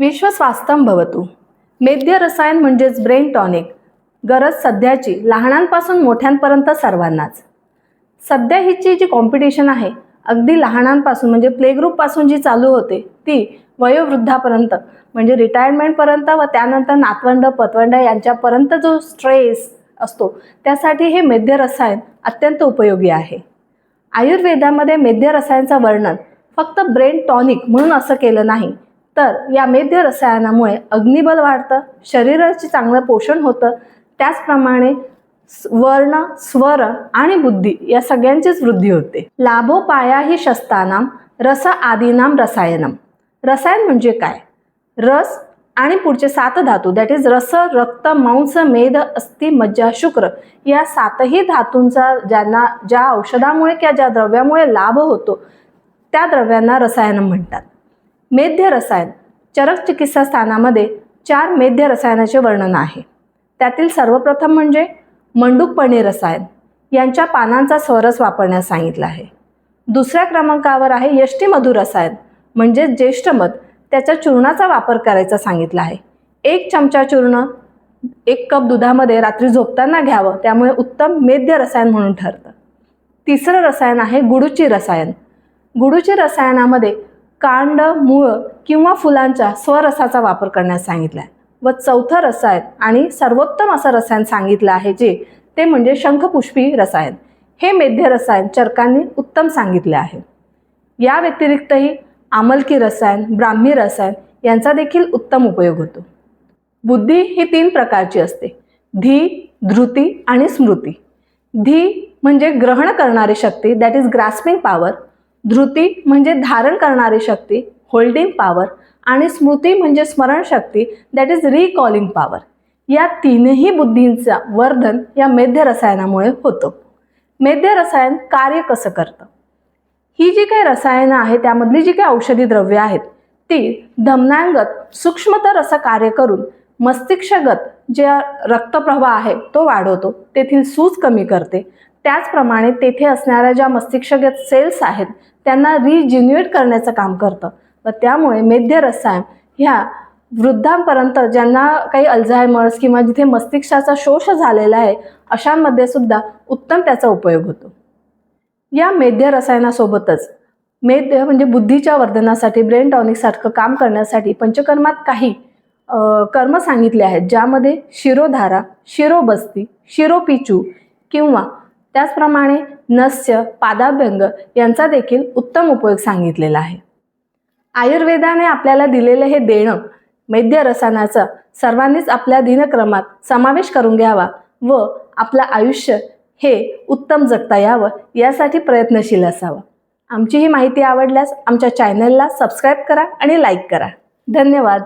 विश्व भवतू. भवतु मेद्य रसायन म्हणजेच ब्रेन टॉनिक. गरज सध्याची लहानांपासून मोठ्यांपर्यंत सर्वांनाच. सध्या हिची जी कॉम्पिटिशन आहे अगदी लहानांपासून म्हणजे प्ले ग्रुपपासून जी चालू होते ती वयोवृद्धापर्यंत म्हणजे रिटायरमेंटपर्यंत व त्यानंतर नातवंड पतवंड यांच्यापर्यंत जो स्ट्रेस असतो त्यासाठी हे मेद्य रसायन अत्यंत उपयोगी आहे. आयुर्वेदामध्ये मेद्य रसायनचं वर्णन फक्त ब्रेन टॉनिक म्हणून असं केलं नाही तर या मेद्य रसायनामुळे अग्निबल वाढतं शरीराचे चांगलं पोषण होतं. त्याचप्रमाणे वर्ण स्वर आणि बुद्धी या सगळ्यांचीच वृद्धी होते. लाभोपाया ही शस्तानाम रस आदिनाम रसायनम. रसायन म्हणजे काय? रस आणि पुढचे सात धातू दॅट इज रस रक्त मांस मेद अस्थि मज्जा शुक्र या सातही धातूंचा ज्यांना ज्या औषधामुळे किंवा ज्या द्रव्यामुळे लाभ होतो त्या द्रव्यांना रसायनं म्हणतात. मेध्य रसायन चरक चिकित्सा स्थानामध्ये चार मेध्य रसायनाचे वर्णन आहे. त्यातील सर्वप्रथम म्हणजे मंडूकपणे रसायन यांच्या पानांचा स्वरस वापरण्यास सांगितलं आहे. दुसऱ्या क्रमांकावर आहे यष्टीमधू रसायन म्हणजे ज्येष्ठमध त्याच्या चूर्णाचा वापर करायचा सांगितला आहे. एक चमचा चूर्ण एक कप दुधामध्ये रात्री झोपताना घ्यावं त्यामुळे उत्तम मेद्य रसायन म्हणून ठरतं. तिसरं रसायन आहे गुडूची रसायन. गुडूची रसायनामध्ये कांड मूळ किंवा फुलांच्या स्वरसाचा वापर करण्यास सांगितला आहे व चौथं रसायन आणि सर्वोत्तम असं रसायन सांगितलं आहे जे ते म्हणजे शंखपुष्पी रसायन. हे मेध्य रसायन चरकांनी उत्तम सांगितले आहे. या व्यतिरिक्तही आमलकी रसायन ब्राह्मी रसायन यांचा देखील उत्तम उपयोग होतो. बुद्धी ही तीन प्रकारची असते. धी धृती आणि स्मृती. धी म्हणजे ग्रहण करणारी शक्ती दॅट इज ग्रास्पिंग पॉवर धृती म्हणजे धारण करणारी शक्ती होल्डिंग पॉवर आणि स्मृती म्हणजे स्मरणशक्ती दॅट इज रिकॉलिंग पॉवर या तीनही बुद्धींचा वर्धन या मेध्य रसायनामुळे होतं. मेध्य रसायन कार्य कसं करतं? ही जी काही रसायनं आहेत त्यामधली जी काही औषधी द्रव्य आहेत ती धमनांगत सूक्ष्मतर असं कार्य करून मस्तिष्कगत जे रक्तप्रवाह आहे तो वाढवतो तेथील सूज कमी करते त्याचप्रमाणे तेथे असणाऱ्या ज्या मस्तिष्कगत सेल्स आहेत त्यांना रिजिन्युएट करण्याचं काम करतं. व त्यामुळे मेध्य रसायन ह्या वृद्धांपर्यंत ज्यांना काही अल्झायमर्स किंवा जिथे मस्तिष्काचा शोष झालेला आहे अशांमध्ये सुद्धा उत्तम त्याचा उपयोग होतो. या मेध्य रसायनासोबतच मेद्य म्हणजे बुद्धीच्या वर्धनासाठी ब्रेन टॉनिकसारखं काम करण्यासाठी पंचकर्मात काही कर्म सांगितले आहेत ज्यामध्ये शिरोधारा शिरोबस्ती शिरोपिचू किंवा त्याचप्रमाणे नस्य पादाभ्यंग यांचा देखील उत्तम उपयोग सांगितलेला आहे. आयुर्वेदाने आपल्याला दिलेलं हे देणं वैद्य रसायनाचा सर्वांनीच आपल्या दिनक्रमात समावेश करून घ्यावा व आपलं आयुष्य हे उत्तम जगता यावं यासाठी प्रयत्नशील असावं. आमची ही माहिती आवडल्यास आमच्या चॅनलला सबस्क्राईब करा आणि लाईक करा. धन्यवाद.